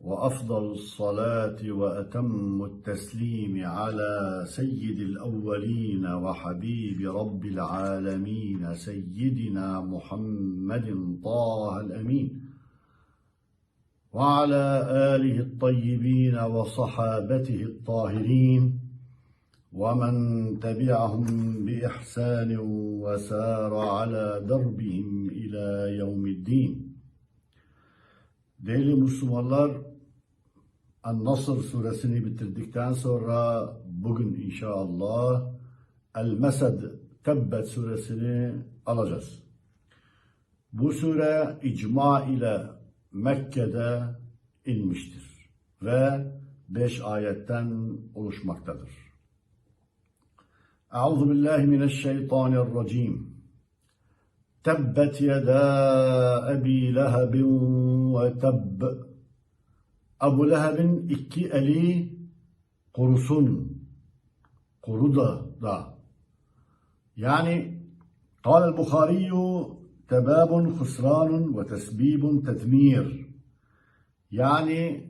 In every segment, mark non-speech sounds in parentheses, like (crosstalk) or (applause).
وأفضل الصلاة وأتم التسليم على سيد الأولين وحبيب رب العالمين سيدنا محمد طه الأمين. وعلى آله الطيبين وصحابته الطاهرين ومن تبعهم بإحسان وسار على دربهم إلى يوم الدين. Değerli Müslümanlar, An-Nasr suresini bitirdikten sonra bugün inşallah El-Mesed Tebbet suresini alacağız. Bu sure icma ile Mekke'de inmiştir ve beş ayetten oluşmaktadır. Euzu billahi mineşşeytanirracim. Tebbet yeda Ebi Lehebin ve tebb. Ebu Leheb'in iki eli kurusun. Kuru da, da. Yani قال البخاري تباب خسران وتسبيب تدمير yani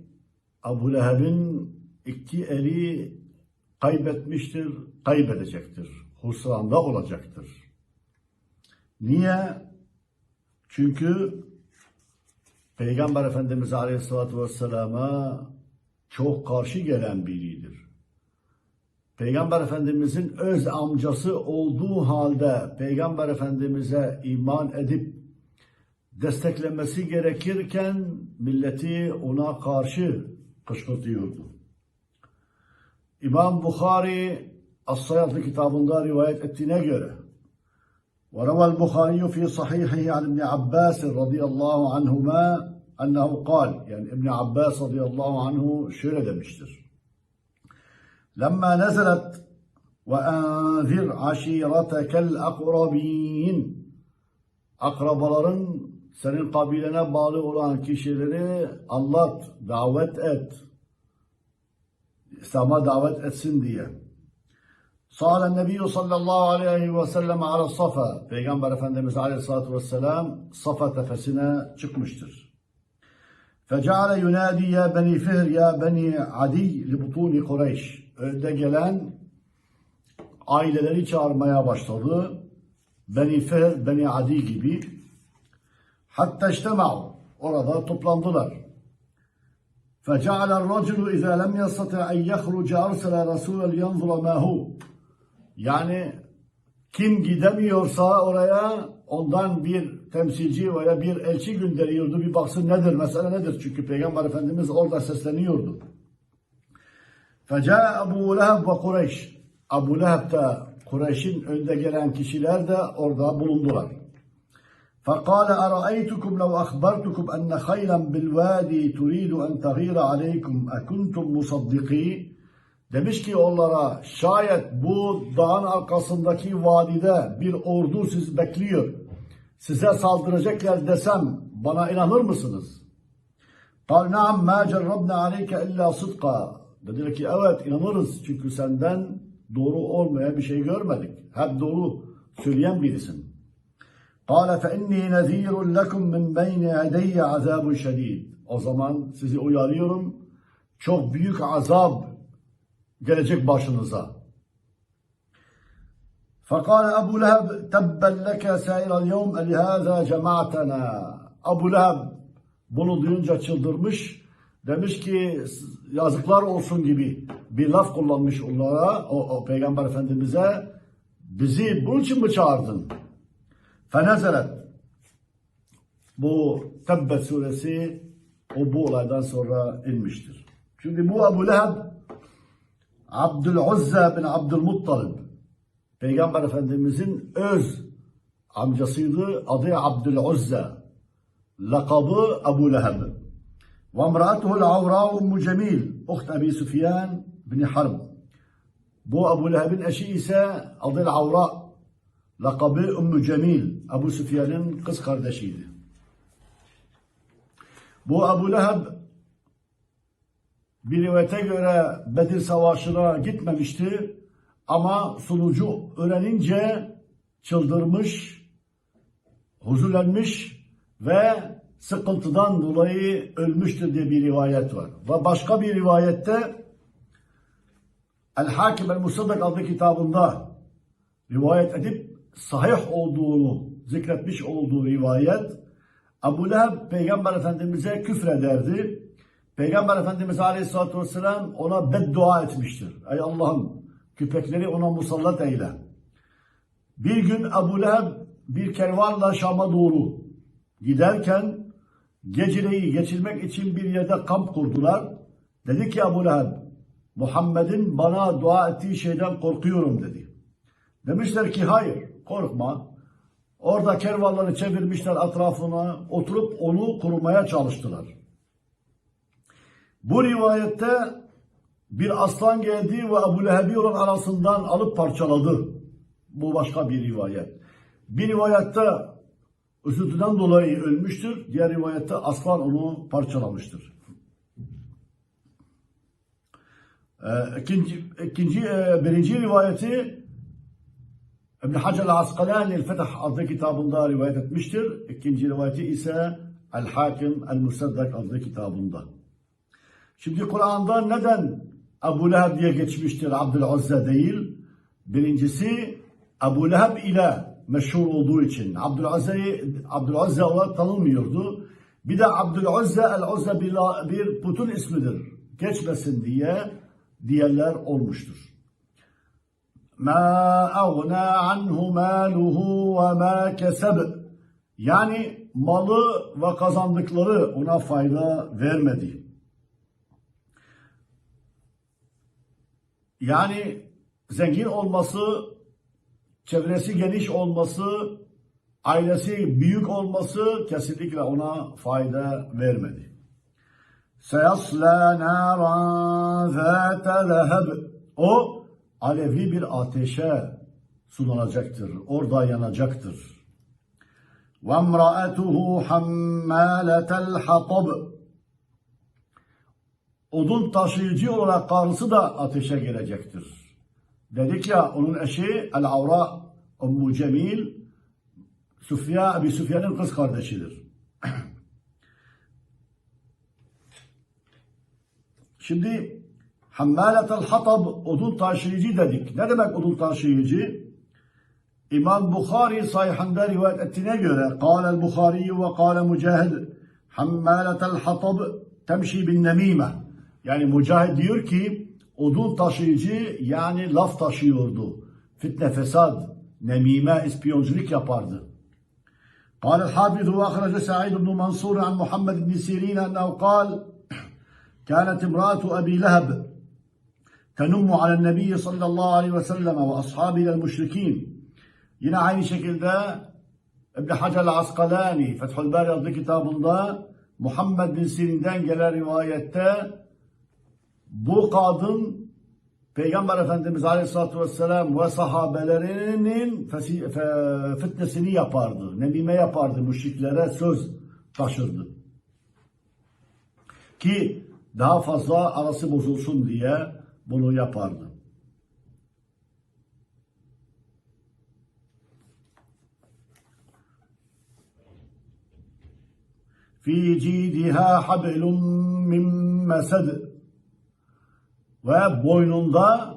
Ebu Leheb'in iki eli kaybetmiştir, kaybedecektir. Husranda olacaktır. Niye? Çünkü Peygamber Efendimiz Aleyhisselatü Vesselam'a çok karşı gelen biridir. Peygamber Efendimizin öz amcası olduğu halde Peygamber Efendimiz'e iman edip desteklemesi gerekirken milleti ona karşı kışkırtıyordu. İmam Bukhari As-Sayatlı kitabında rivayet ettiğine göre وروى البخاري في صحيحه عن ابن عباس رضي الله عنهما ennehu kal yani İbn Abbas radıyallahu anhu şöyle demiştir. Lemma nezelet ve enzir aşiretekel akrabin akrabaların senin kabilene bağlı olan kişileri anlat, davet et. İslam'a davet etsin diye. Sa'ale Nebi sallallahu aleyhi ve sellem ala safa. Peygamber Efendimiz aleyhissalatu vesselam safa tepesine çıkmıştır. Feceale yunadi ya beni fihr ya beni adi li butuni Kureyş. Önde gelen aileleri çağırmaya başladı. Beni fihr, beni adi gibi. Hatta iştema'u. Orada toplandılar. فجعل الرجل إذا لم يستطع أن يخرج أرسل رسولا لينظر ما هو yani kim gidemiyorsa oraya ondan bir temsilci veya bir elçi gönderiyordu. Bir baksın nedir, mesele nedir? Çünkü Peygamber Efendimiz orada sesleniyordu. Feca Ebu Leheb ve Kureyş. Ebu Leheb de Kureyş'in önde gelen kişiler de orada bulundular. فقال أرأيتكم لو أخبرتكم أن خيلا بالوادي تريد أن تغير عليكم أكنتم مصدقين Demiş ki onlara şayet bu dağın arkasındaki vadide bir ordu siz bekliyor. Size saldıracaklar desem bana inanır mısınız? قال نعم ما جربنا عليك إلا صدقا. Dediler ki evet inanırız çünkü senden doğru olmayan bir şey görmedik. Hep doğru söyleyen birisin. قال فإني نذير لكم من بين يدي عذاب شديد. O zaman sizi uyarıyorum. Çok büyük azap gelecek başınıza. فقال أبو لهب تبا لك سائر اليوم لهذا جمعتنا Abu Leheb bunu duyunca çıldırmış. Demiş ki yazıklar olsun gibi bir laf kullanmış onlara, o, o Peygamber Efendimiz'e. Bizi bunun için mi çağırdın? Fenezelet. Bu Tebbet suresi o bu olaydan sonra inmiştir. Şimdi bu Ebu Leheb Abdüluzza bin Abdülmuttalib Peygamber Efendimizin öz amcasıydı. Adı Abdüluzza. Lakabı Ebu Leheb. Ve emratuhul avra Ummu Cemil. Uht Ebi Süfyan bin Harb. Bu Ebu Leheb'in eşi ise adı Avra. Lakabı Ümmü Cemil. Ebu Süfyan'ın kız kardeşiydi. Bu Ebu Leheb bir rivayete göre Bedir Savaşı'na gitmemişti Ama sunucu öğrenince çıldırmış, huzurlenmiş ve sıkıntıdan dolayı ölmüştür diye bir rivayet var. Ve başka bir rivayette El Hakim El Musaddak adlı kitabında rivayet edip sahih olduğunu zikretmiş olduğu rivayet Ebu Leheb Peygamber Efendimiz'e küfrederdi. Peygamber Efendimiz Aleyhisselatü Vesselam ona beddua etmiştir. Ey Allah'ım köpekleri ona musallat eyle. Bir gün Ebu Leheb bir kervanla Şam'a doğru giderken geceleyi geçirmek için bir yerde kamp kurdular. Dedi ki Ebu Leheb, Muhammed'in bana dua ettiği şeyden korkuyorum dedi. Demişler ki hayır korkma. Orada kervanları çevirmişler etrafına oturup onu kurmaya çalıştılar. Bu rivayette bir aslan geldi ve Ebu Leheb'i olan arasından alıp parçaladı. Bu başka bir rivayet. Bir rivayette üzüntüden dolayı ölmüştür. Diğer rivayette aslan onu parçalamıştır. Ee, ikinci, ikinci, e, birinci rivayeti İbn Hacer el-Asqalani el-Fetih adlı kitabında rivayet etmiştir. İkinci rivayeti ise El-Hakim el-Musaddak adlı kitabında. Şimdi Kur'an'da neden Ebu Leheb diye geçmiştir Abdülazza değil? Birincisi Ebu Leheb ile meşhur olduğu için Abdülazza'yı Abdülazza olarak tanınmıyordu. Bir de Abdülazza el-Uzza bir, bir putun ismidir. Geçmesin diye diyenler olmuştur. Ma aghna anhu maluhu ve ma keseb. Yani malı ve kazandıkları ona fayda vermedi. Yani zengin olması, çevresi geniş olması, ailesi büyük olması kesinlikle ona fayda vermedi. Seyasla naran zâte leheb. O alevli bir ateşe sunulacaktır. Orada yanacaktır. Ve emraetuhu hammâletel hatab. Odun taşıyıcı olarak karısı da ateşe gelecektir. Dedik ya onun eşi El-Avra Ummu Cemil Süfya, Ebi Süfyan'ın kız kardeşidir. (clears throat) Şimdi Hammaletel hatab odun taşıyıcı dedik. Ne demek odun taşıyıcı? İmam Bukhari sayhinde rivayet ettiğine göre Kâlel Bukhari ve kâle Mücahid Hammaletel hatab temşi bin nemime. Yani Mücahid diyor ki odun taşıyıcı yani laf taşıyordu. Fitne fesad, nemime, ispiyonculuk yapardı. قال الحافظ وأخرج سعيد بن منصور عن محمد بن سيرين أنه قال كانت امرأة أبي لهب تنم على النبي صلى الله عليه وسلم وأصحابه المشركين Yine aynı şekilde İbn Hacer el-Askalani Fethül Bari adlı kitabında Muhammed bin Sirin'den gelen rivayette bu kadın Peygamber Efendimiz Aleyhisselatü Vesselam ve sahabelerinin fitnesini yapardı. Nemime yapardı, müşriklere söz taşırdı. Ki daha fazla arası bozulsun diye bunu yapardı. Fi cidiha hablum min mesed ve boynunda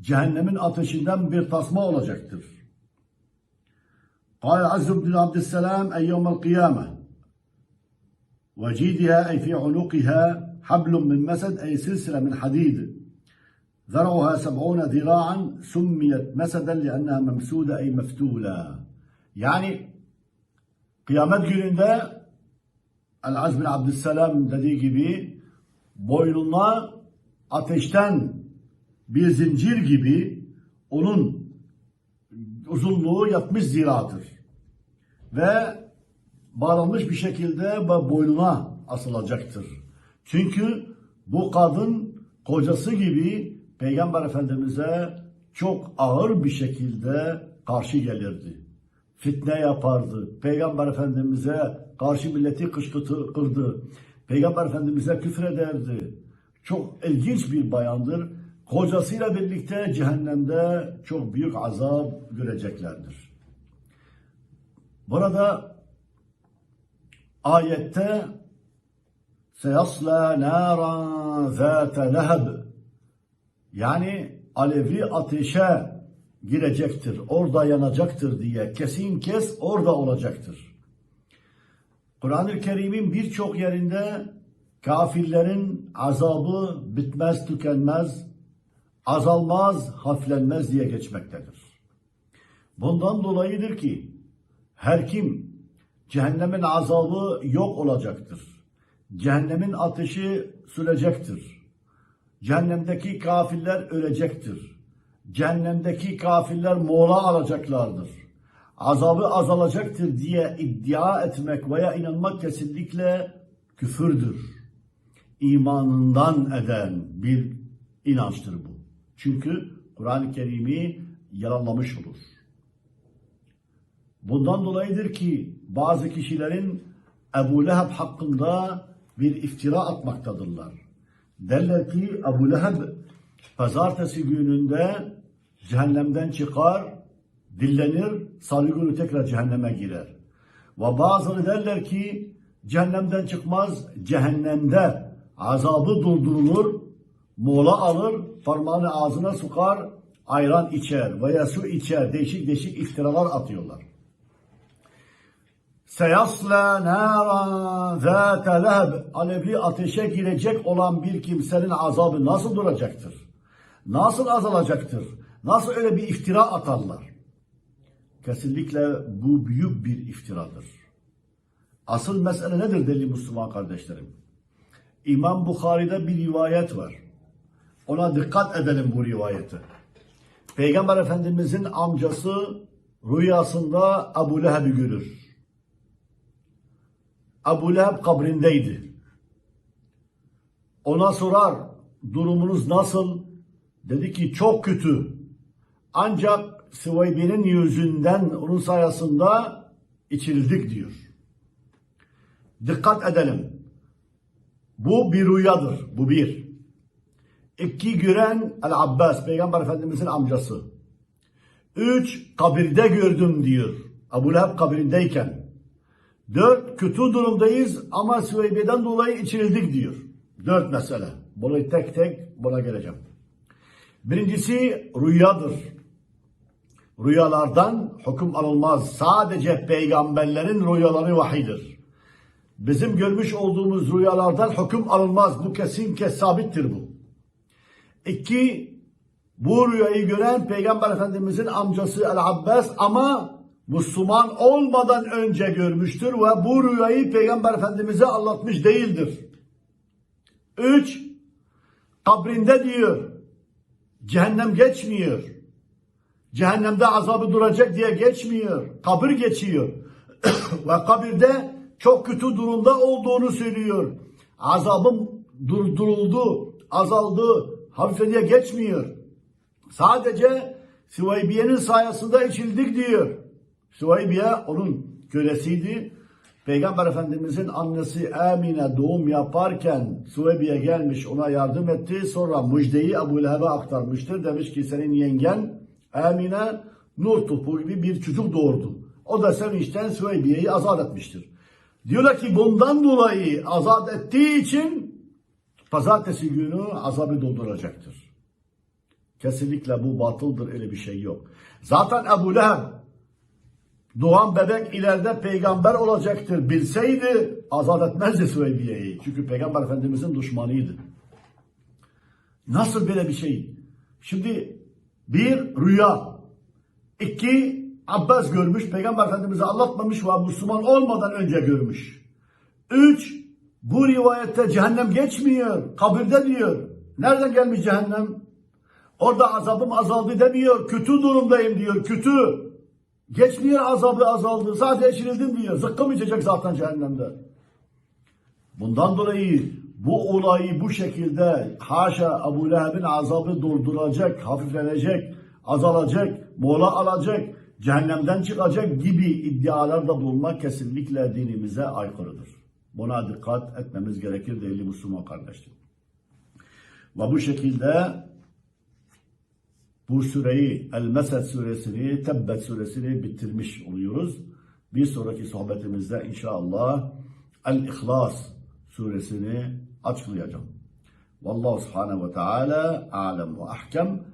cehennemin ateşinden bir tasma olacaktır. قال عز بن عبد السلام أي يوم القيامة وجيدها أي في عنقها حبل من مسد أي سلسلة من حديد ذرعها سبعون ذراعا سميت مسدا لأنها ممسودة أي مفتولة يعني kıyamet gününde El-Az bin Abdüsselam dediği gibi boynuna ateşten bir zincir gibi onun uzunluğu 60 ziradır. Ve bağlanmış bir şekilde boynuna asılacaktır. Çünkü bu kadın kocası gibi Peygamber Efendimiz'e çok ağır bir şekilde karşı gelirdi. Fitne yapardı. Peygamber Efendimiz'e karşı milleti kışkırtırdı. Peygamber Efendimiz'e küfrederdi. Çok ilginç bir bayandır. kocasıyla birlikte cehennemde çok büyük azap göreceklerdir. Burada ayette seyasla naran zâte leheb yani alevli ateşe girecektir, orada yanacaktır diye kesin kes orada olacaktır. Kur'an-ı Kerim'in birçok yerinde kafirlerin azabı bitmez, tükenmez, azalmaz, hafiflenmez diye geçmektedir. Bundan dolayıdır ki her kim cehennemin azabı yok olacaktır. Cehennemin ateşi sürecektir. Cehennemdeki kafirler ölecektir. Cehennemdeki kafirler mola alacaklardır. Azabı azalacaktır diye iddia etmek veya inanmak kesinlikle küfürdür. İmanından eden bir inançtır bu. Çünkü Kur'an-ı Kerim'i yalanlamış olur. Bundan dolayıdır ki bazı kişilerin Ebu Leheb hakkında bir iftira atmaktadırlar. Derler ki Ebu Leheb pazartesi gününde cehennemden çıkar, dillenir, salı günü tekrar cehenneme girer. Ve bazıları derler ki cehennemden çıkmaz, cehennemde azabı durdurulur, mola alır, parmağını ağzına sokar, ayran içer veya su içer, değişik değişik iftiralar atıyorlar. Seyasla naran zâte leheb alevli ateşe girecek olan bir kimsenin azabı nasıl duracaktır? Nasıl azalacaktır? Nasıl öyle bir iftira atarlar? Kesinlikle bu büyük bir iftiradır. Asıl mesele nedir deli Müslüman kardeşlerim? İmam Bukhari'de bir rivayet var. Ona dikkat edelim bu rivayete. Peygamber Efendimizin amcası rüyasında Ebu Leheb'i görür. Ebu Leheb kabrindeydi. Ona sorar durumunuz nasıl? Dedi ki çok kötü. Ancak Süveybi'nin yüzünden onun sayesinde içildik diyor. Dikkat edelim. Bu bir rüyadır. Bu bir. İki gören El-Abbas, Peygamber Efendimizin amcası. Üç, kabirde gördüm diyor. Ebu Leheb kabirindeyken. Dört, kötü durumdayız ama Süveybe'den dolayı içirildik diyor. Dört mesele. Bunu tek tek buna geleceğim. Birincisi rüyadır. Rüyalardan hüküm alınmaz. Sadece peygamberlerin rüyaları vahidir. Bizim görmüş olduğumuz rüyalardan hüküm alınmaz. Bu kesin kes sabittir bu. İki, bu rüyayı gören Peygamber Efendimizin amcası El-Abbas ama Müslüman olmadan önce görmüştür ve bu rüyayı Peygamber Efendimiz'e anlatmış değildir. Üç, kabrinde diyor, cehennem geçmiyor. Cehennemde azabı duracak diye geçmiyor. Kabir geçiyor. (coughs) ve kabirde çok kötü durumda olduğunu söylüyor. Azabım durduruldu, azaldı, hafife diye geçmiyor. Sadece Süveybiye'nin sayesinde içildik diyor. Süveybiye onun kölesiydi. Peygamber Efendimizin annesi Amine doğum yaparken Süveybiye gelmiş ona yardım etti. Sonra müjdeyi Ebu Leheb'e aktarmıştır. Demiş ki senin yengen Amine nur topu gibi bir çocuk doğurdu. O da sevinçten Süveybiye'yi azat etmiştir. Diyorlar ki bundan dolayı azat ettiği için pazartesi günü azabı dolduracaktır. Kesinlikle bu batıldır öyle bir şey yok. Zaten Ebu Leheb doğan bebek ileride peygamber olacaktır bilseydi azat etmezdi Süveybiye'yi. Çünkü peygamber efendimizin düşmanıydı. Nasıl böyle bir şey? Şimdi bir rüya. iki Abbas görmüş, Peygamber Efendimiz'e anlatmamış ve Müslüman olmadan önce görmüş. Üç, bu rivayette cehennem geçmiyor, kabirde diyor. Nereden gelmiş cehennem? Orada azabım azaldı demiyor, kötü durumdayım diyor, kötü. Geçmiyor azabı azaldı, sadece içirildim diyor. Zıkkım içecek zaten cehennemde. Bundan dolayı bu olayı bu şekilde haşa Ebu Leheb'in azabı durduracak, hafiflenecek, azalacak, mola alacak, cehennemden çıkacak gibi iddialarda bulunmak kesinlikle dinimize aykırıdır. Buna dikkat etmemiz gerekir değerli Müslüman kardeşlerim. Ve bu şekilde bu süreyi El-Mesed suresini, Tebbet suresini bitirmiş oluyoruz. Bir sonraki sohbetimizde inşallah El-İhlas suresini açıklayacağım. Vallahu subhanehu ve teala alem ve ahkem.